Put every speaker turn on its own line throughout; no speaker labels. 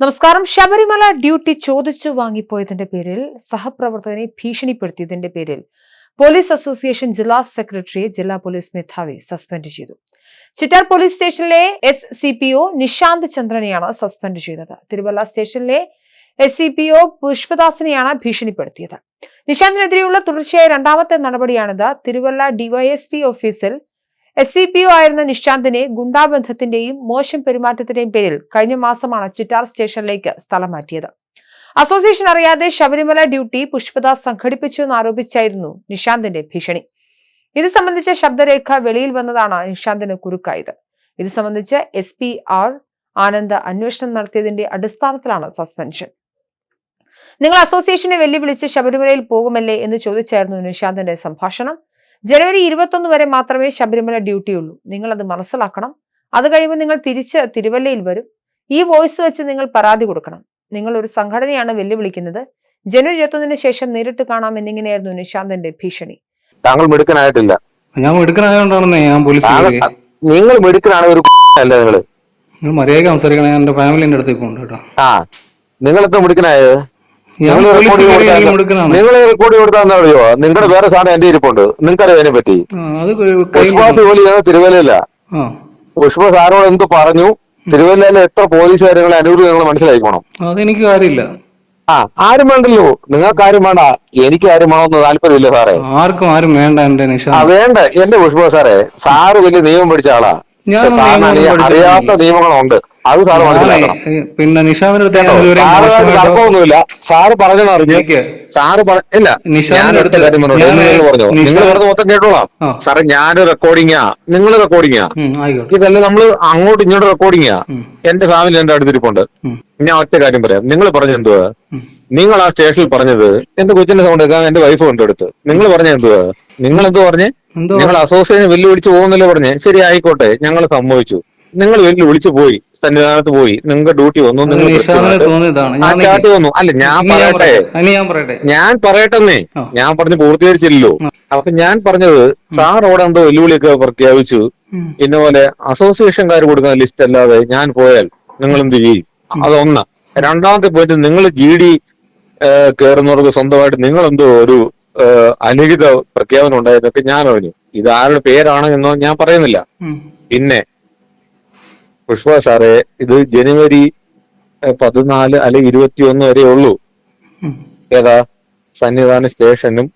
നമസ്കാരം. ശബരിമല ഡ്യൂട്ടി ചോദിച്ചു വാങ്ങിപ്പോയതിന്റെ പേരിൽ സഹപ്രവർത്തകനെ ഭീഷണിപ്പെടുത്തിയതിന്റെ പേരിൽ പോലീസ് അസോസിയേഷൻ ജില്ലാ സെക്രട്ടറിയെ ജില്ലാ പോലീസ് മേധാവി സസ്പെൻഡ് ചെയ്തു. ചിറ്റാർ പോലീസ് സ്റ്റേഷനിലെ S C P O Nishant ചന്ദ്രനെയാണ് suspend ചെയ്തത്. തിരുവല്ല സ്റ്റേഷനിലെ എസ് സി പി ഒ പുഷ്പദാസിനെയാണ് ഭീഷണിപ്പെടുത്തിയത്. നിശാന്തിനെതിരെയുള്ള തുടർച്ചയായ രണ്ടാമത്തെ നടപടിയാണിത്. തിരുവല്ല ഡിവൈഎസ്പി ഓഫീസിൽ എസ് സി പി ഒ ആയിരുന്ന നിശാന്തിനെ ഗുണ്ടാബന്ധത്തിന്റെയും മോശം പെരുമാറ്റത്തിന്റെയും പേരിൽ കഴിഞ്ഞ മാസമാണ് ചിറ്റാർ സ്റ്റേഷനിലേക്ക് സ്ഥലം മാറ്റിയത്. അസോസിയേഷൻ അറിയാതെ ശബരിമല ഡ്യൂട്ടി പുഷ്പദാസ് സംഘടിപ്പിച്ചു എന്നാരോപിച്ചായിരുന്നു നിശാന്തിന്റെ ഭീഷണി. ഇത് സംബന്ധിച്ച ശബ്ദരേഖ വെളിയിൽ വന്നതാണ് നിശാന്തിന് കുരുക്കായത് ഇത് സംബന്ധിച്ച് എസ് പി ആർ ആനന്ദ് അന്വേഷണം നടത്തിയതിന്റെ അടിസ്ഥാനത്തിലാണ് സസ്പെൻഷൻ. നിങ്ങൾ അസോസിയേഷനെ വെല്ലുവിളിച്ച് ശബരിമലയിൽ പോകുമല്ലേ എന്ന് ചോദിച്ചായിരുന്നു നിശാന്തിന്റെ സംഭാഷണം. ജനുവരി ഇരുപത്തൊന്ന് വരെ മാത്രമേ ശബരിമല ഡ്യൂട്ടിയുള്ളൂ നിങ്ങൾ അത് മനസ്സിലാക്കണം. അത് കഴിയുമ്പോൾ നിങ്ങൾ തിരിച്ച് തിരുവല്ലയിൽ വരും. ഈ വോയിസ് വെച്ച് നിങ്ങൾ പരാതി കൊടുക്കണം. നിങ്ങൾ ഒരു സംഘടനയാണ് വെല്ലുവിളിക്കുന്നത്. ജനുവരി ഇരുപത്തൊന്നിന് ശേഷം നേരിട്ട് കാണാം എന്നിങ്ങനെയായിരുന്നു നിശാന്തിന്റെ ഭീഷണി.
താങ്കൾ മിടുക്കനായിട്ടില്ല.
ഞാൻ മിടുക്കനായതുകൊണ്ടാണെന്നേ ഞാൻ പോലീസ്
നിങ്ങൾ മിടുക്കനാണ് ഒരു അല്ല നിങ്ങൾ?
നിങ്ങൾ മര്യാദ സംസാരിക്കണേ. എന്റെ ഫാമിലിന്റെ അടുത്ത് ഇപ്പോൾ കേട്ടോ.
ആ. നിങ്ങളെത്ര മിടുക്കനായത്? നിങ്ങൾ
പോലീസ്
റെക്കോർഡ് കൊടുത്താന്ന് അറിയോ നിങ്ങളുടെ വേറെ സാധനം എന്റെ ഇരിപ്പുണ്ട്. നിങ്ങൾക്കറിയാം അതിനെ പറ്റി? പുഷ്പാസ് ജോലി ചെയ്യുന്നത്
തിരുവല്ലയില്ല
പുഷ്പ സാറോട് എന്ത് പറഞ്ഞു? തിരുവല്ലയിലെ എത്ര പോലീസുകാർ നിങ്ങളെ അനുകൂലം നിങ്ങൾ മനസ്സിലാക്കണം
അതെനിക്ക് കാര്യമില്ല.
ആ ആരും വേണ്ടല്ലോ. നിങ്ങൾക്ക് ആരും വേണ്ട. എനിക്ക് ആരും വേണമെന്ന് താല്പര്യമില്ല സാറേ.
ആർക്കും ആരും വേണ്ട എന്റെ
ആ വേണ്ട. എന്റെ പുഷ്പ സാറേ സാറ് വലിയ നിയമം പിടിച്ച ആളാ. അറിയാത്ത നിയമങ്ങളുണ്ട്. അത് സാറ്
പിന്നെ നിഷാമിന്റെ അടുത്ത്
തർക്കമൊന്നുമില്ല. സാറ് പറഞ്ഞെന്ന് അറിഞ്ഞു സാറ് ഇല്ല.
അടുത്ത്
കാര്യം പറഞ്ഞു നിങ്ങൾ പറഞ്ഞു. നിങ്ങൾ പറഞ്ഞ മൊത്തം കേട്ടോളാം. സാറേ ഞാൻ റെക്കോർഡിങ്ങാ നിങ്ങൾ റെക്കോർഡിങ്ങാ ഇതല്ല നമ്മൾ അങ്ങോട്ടും ഇങ്ങോട്ട് റെക്കോർഡിങ്ങാ. എന്റെ ഫാമിലി എന്റെ അടുത്തിരിപ്പുണ്ട്. ഞാൻ ഒറ്റ കാര്യം പറയാം. നിങ്ങൾ പറഞ്ഞ എന്തുവാ? നിങ്ങൾ ആ സ്റ്റേഷനിൽ പറഞ്ഞത് എന്റെ കൊച്ചിന്റെ സൗണ്ട് കേൾക്കാൻ എന്റെ വൈഫ് കൊണ്ടെടുത്ത് നിങ്ങൾ പറഞ്ഞ എന്തുവാ? നിങ്ങൾ എന്തോ പറഞ്ഞേ? നിങ്ങൾ അസോസിയേഷൻ വെല്ലുവിളിച്ച് പോകുന്നല്ലേ പറഞ്ഞേ? ശരി ആയിക്കോട്ടെ. ഞങ്ങൾ സമ്മതിച്ചു. നിങ്ങൾ വെല്ലുവിളിച്ച് പോയി. സന്നിധാനത്ത് പോയി. നിങ്ങൾക്ക് ഡ്യൂട്ടി വന്നു നിങ്ങൾ
നിഷാമിന്
കൃത്യമായിട്ട്
തോന്നിയതാണ്.
ആ
ഞാൻ
ചാട്ടി വന്നു. അല്ല ഞാൻ പറയട്ടെ.
ഞാൻ പറയട്ടെ.
ഞാൻ പറയട്ടെന്നേ. ഞാൻ പറഞ്ഞ് പൂർത്തീകരിച്ചില്ലല്ലോ. അപ്പൊ ഞാൻ പറഞ്ഞത് സാർ അവിടെ എന്തോ വെല്ലുവിളിയൊക്കെ പ്രഖ്യാപിച്ചു. ഇന്ന പോലെ അസോസിയേഷൻകാർ കൊടുക്കുന്ന ലിസ്റ്റ് അല്ലാതെ ഞാൻ പോയാൽ നിങ്ങൾ എന്ത് ചെയ്യും? അതൊന്ന് രണ്ടാമത്തെ പോയിന്റ് നിങ്ങൾ ജി ഡി കയറുന്നവർക്ക് സ്വന്തമായിട്ട് നിങ്ങൾ എന്തോ ഒരു അലിഖിത പ്രഖ്യാപനം ഉണ്ടായതൊക്കെ ഞാൻ അറിഞ്ഞു. ഇത് ആരുടെ പേരാണ് എന്നോ ഞാൻ പറയുന്നില്ല. പിന്നെ പുഷ്പ സാറേ ഇത് ജനുവരി പതിനാല് അല്ലെ ഇരുപത്തിയൊന്ന് വരെ ഉള്ളൂ. ഏതാ? സന്നിധാന സ്റ്റേഷനും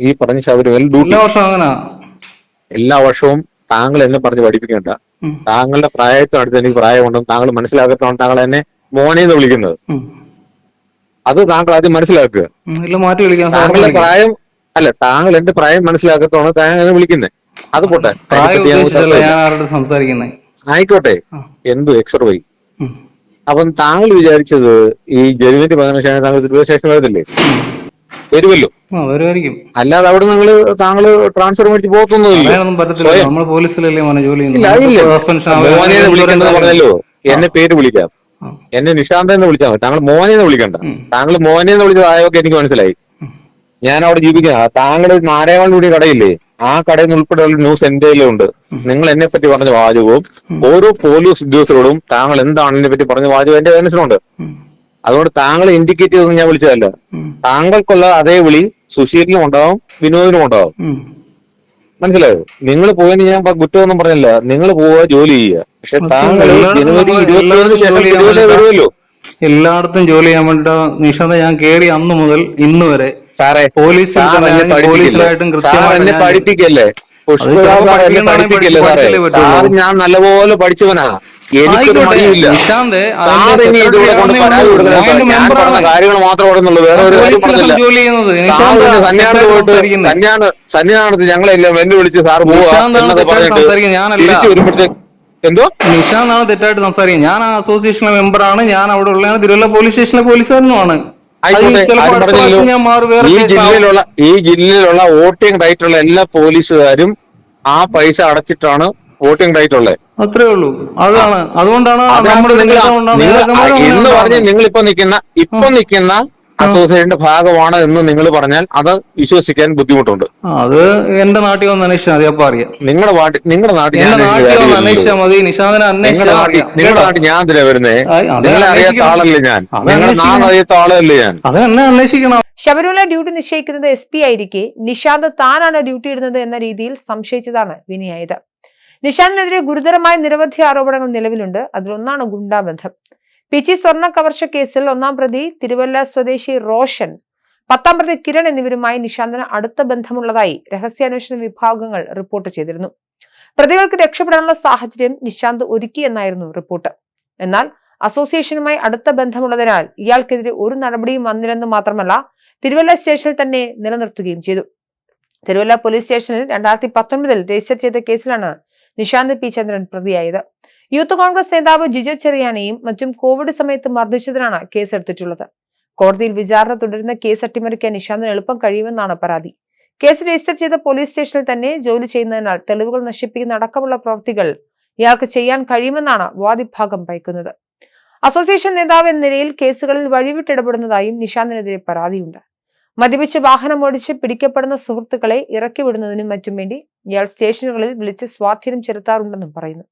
ഈ പറഞ്ഞ ശബരിമല ഡ്യൂട്ടി.
എല്ലാ വർഷവും
താങ്കൾ എന്നെ പറഞ്ഞ് പഠിപ്പിക്കണ്ട. താങ്കളുടെ പ്രായത്തിനടുത്ത് എനിക്ക് പ്രായമുണ്ടെന്ന് താങ്കൾ മനസ്സിലാക്കത്തോണ്ട് താങ്കൾ എന്നെ മോനെന്ന് വിളിക്കുന്നത്. അത് താങ്കൾ ആദ്യം മനസ്സിലാക്കുക. താങ്കളുടെ പ്രായം അല്ല താങ്കൾ എന്റെ പ്രായം മനസ്സിലാക്കത്തോണ്ട് താങ്കൾ എന്നെ വിളിക്കുന്നത്. അത് പോട്ടെ.
സംസാരിക്കുന്നത്
ആയിക്കോട്ടെ. എന്തു? എക്സർ വൈ അപ്പം താങ്കൾ വിചാരിച്ചത് ഈ ജനുവരി പതിനാല് ശേഷം താങ്കൾ ദുരിതശേഷം സ്റ്റേഷൻ വരത്തില്ലേ വരുമല്ലോ. അല്ലാതെ അവിടെ നിങ്ങൾ താങ്കൾ ട്രാൻസ്ഫർ മേടിച്ച് പോകത്തൊന്നുമില്ലല്ലോ എന്നെ പേര് വിളിക്കാം. എന്നെ നിഷാന്ത എന്ന് വിളിച്ചാൽ മതി. താങ്കൾ മോനെ എന്ന് വിളിക്കണ്ട. താങ്കൾ മോനെ എന്ന് വിളിച്ചത് ആയൊക്കെ എനിക്ക് മനസ്സിലായി. ഞാൻ അവിടെ ജീവിക്കുന്ന താങ്കൾ നാരായണൻ കൂടി കടയില്ലേ? ആ കടയിൽ നിന്ന് ഉൾപ്പെടെയുള്ള ന്യൂസ് എന്റെ ഉണ്ട് നിങ്ങൾ എന്നെ പറ്റി പറഞ്ഞ വാചകവും ഓരോ പോലീസ് ഉദ്യോഗസ്ഥരോടും താങ്കൾ എന്താണ് എന്നെ പറ്റി പറഞ്ഞ വാചകം എന്റെ മനസ്സിലുണ്ട്. അതുകൊണ്ട് താങ്കൾ ഇൻഡിക്കേറ്റ് ചെയ്തൊന്നും ഞാൻ വിളിച്ചതല്ല. താങ്കൾക്കുള്ള അതേ വിളി സുശീലിനും ഉണ്ടാവും വിനോദിനും ഉണ്ടാവും. മനസ്സിലായോ? നിങ്ങൾ പോയെന്ന് ഞാൻ കുറ്റമൊന്നും പറഞ്ഞില്ല. നിങ്ങൾ പോവുക ജോലി ചെയ്യുക. പക്ഷെ താങ്കൾ
എല്ലായിടത്തും
ജനുവരി ഇരുപത്തിയേഴിന് ശേഷം വരുമല്ലോ.
എല്ലായിടത്തും ജോലി ചെയ്യാൻ വേണ്ട ഞാൻ കേറി അന്ന് മുതൽ ഇന്ന് വരെ
സാറേ
പോലീസിൽ പോലീസിലായിട്ടും
സാർ
കൃത്യമായിട്ട്
പഠിപ്പിക്കല്ലേ? സാർ. സാർ ഞാൻ നല്ലപോലെ പഠിച്ചവനാ. സാർ കാര്യങ്ങൾ മാത്രം ഓടുന്നുള്ളൂ. വേറെ ഒരു
ജോലി ചെയ്യുന്നത്
സാർ പോയിട്ട് സന്യാന സന്യാനത്ത് ഞങ്ങളെല്ലാം വെല്ലുവിളിച്ച് സാർ പോവാ. തിരിച്ചു വരുമ്പോഴത്തേക്ക് എന്തോ?
നിഷാന്താണ് തെറ്റായിട്ട് സംസാരിക്കുന്നത്. ഞാൻ ആ അസോസിയേഷനിലെ മെമ്പറാണ് ഞാൻ അവിടെ ഉള്ളതാണ്. തിരുവല്ല പോലീസ് സ്റ്റേഷനിലെ പോലീസുകാരനുമാണ്
ഈ ജില്ലയിലുള്ള ഈ ജില്ലയിലുള്ള വോട്ടിംഗ് റൈറ്റ് ഉള്ള എല്ലാ പോലീസുകാരും ആ പൈസ അടച്ചിട്ടാണ് വോട്ടിംഗ് റൈറ്റ് ഉള്ളത്
അത്രേ ഉള്ളൂ. അതാണ്. അതുകൊണ്ടാണ്
എന്ന് പറഞ്ഞ് നിങ്ങൾ ഇപ്പൊ നിൽക്കുന്ന ഇപ്പൊ നിൽക്കുന്ന അസോസിയേഷന്റെ ഭാഗമാണ് എന്ന് നിങ്ങൾ പറഞ്ഞാൽ അത് വിശ്വസിക്കാൻ ബുദ്ധിമുട്ടുണ്ട്.
അത് എന്റെ നാട്ടിൽ വന്ന് അന്വേഷിച്ചാൽ മതി അപ്പൊ അറിയാം.
നിങ്ങളുടെ നാട്ടിൽ നിങ്ങളുടെ നാട്ടിൽ ഞാൻ
എന്റെ നാട്ടിൽ വന്ന് അന്വേഷിച്ചാൽ മതി നിഷാദിനെ
നിങ്ങളുടെ
അന്വേഷിച്ചാൽ അറിയാം.
നിങ്ങളുടെ? നാട്ടിൽ ഞാൻ എന്തിനാ വരുന്നേ? നിങ്ങളെ അറിയാത്ത. ആളല്ലേ ഞാൻ? നിങ്ങളുടെ നാട് അറിയാത്ത ആളല്ലേ ഞാൻ?
അത് എന്നെ അന്വേഷിക്കണം.
ശബരിമല ഡ്യൂട്ടി നിശ്ചയിക്കുന്നത് എസ് പി ആയിരിക്കെ. നിഷാന്ത് താനാണ് ഡ്യൂട്ടി ഇടുന്നത് എന്ന രീതിയിൽ സംശയിച്ചതാണ് വിനിയായത്. നിഷാന്തിനെതിരെ ഗുരുതരമായ നിരവധി ആരോപണങ്ങൾ നിലവിലുണ്ട്. അതിലൊന്നാണ് ഗുണ്ടാബന്ധം. പിച്ചി സ്വർണ കവർച്ച കേസിൽ ഒന്നാം പ്രതി തിരുവല്ല സ്വദേശി റോഷൻ പത്താം പ്രതി കിരൺ എന്നിവരുമായി നിഷാന്തിന് അടുത്ത ബന്ധമുള്ളതായി രഹസ്യാന്വേഷണ വിഭാഗങ്ങൾ റിപ്പോർട്ട് ചെയ്തിരുന്നു. പ്രതികൾക്ക് രക്ഷപ്പെടാനുള്ള സാഹചര്യം നിഷാന്ത് ഒരുക്കിയെന്നായിരുന്നു റിപ്പോർട്ട്. എന്നാൽ അസോസിയേഷനുമായി അടുത്ത ബന്ധമുള്ളതിനാൽ ഇയാൾക്കെതിരെ ഒരു നടപടിയും വന്നില്ലെന്ന് മാത്രമല്ല തിരുവല്ല സ്റ്റേഷനിൽ തന്നെ നിലനിർത്തുകയും ചെയ്തു. തിരുവല്ല പോലീസ് സ്റ്റേഷനിൽ രണ്ടായിരത്തി പത്തൊൻപതിൽ രജിസ്റ്റർ ചെയ്ത കേസിലാണ് നിശാന്ത് പി ചന്ദ്രൻ പ്രതിയായത്. യൂത്ത് കോൺഗ്രസ് നേതാവ് ജിജോ ചെറിയാനെയും മറ്റും കോവിഡ് സമയത്ത് മർദ്ദിച്ചതിനാണ് കേസെടുത്തിട്ടുള്ളത്. കോടതിയിൽ വിചാരണ തുടരുന്ന കേസ് അട്ടിമറിക്കാൻ നിശാന്തിന് എളുപ്പം കഴിയുമെന്നാണ് പരാതി. കേസ് രജിസ്റ്റർ ചെയ്ത പോലീസ് സ്റ്റേഷനിൽ തന്നെ ജോലി ചെയ്യുന്നതിനാൽ തെളിവുകൾ നശിപ്പിക്കുന്ന അടക്കമുള്ള പ്രവൃത്തികൾ ഇയാൾക്ക് ചെയ്യാൻ കഴിയുമെന്നാണ് വാദിഭാഗം പയക്കുന്നത് അസോസിയേഷൻ നേതാവ് എന്ന നിലയിൽ കേസുകളിൽ വഴിവിട്ടിടപെടുന്നതായും നിഷാന്തിനെതിരെ പരാതിയുണ്ട്. മദ്യപിച്ച് വാഹനം ഓടിച്ച് പിടിക്കപ്പെടുന്ന സുഹൃത്തുക്കളെ ഇറക്കിവിടുന്നതിനും മറ്റും വേണ്ടി ഇയാൾ സ്റ്റേഷനുകളിൽ വിളിച്ച് സ്വാധീനം ചെലുത്താറുണ്ടെന്നും പറയുന്നു.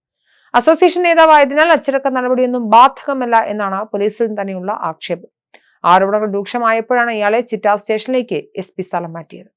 അസോസിയേഷൻ നേതാവായതിനാൽ അച്ചടക്ക നടപടിയൊന്നും ബാധകമല്ല എന്നാണ് പോലീസിൽ തന്നെയുള്ള ആക്ഷേപം. ആരോപണങ്ങൾ രൂക്ഷമായപ്പോഴാണ് ഇയാളെ ചിറ്റാ സ്റ്റേഷനിലേക്ക് എസ് പി സ്ഥലം മാറ്റിയത്.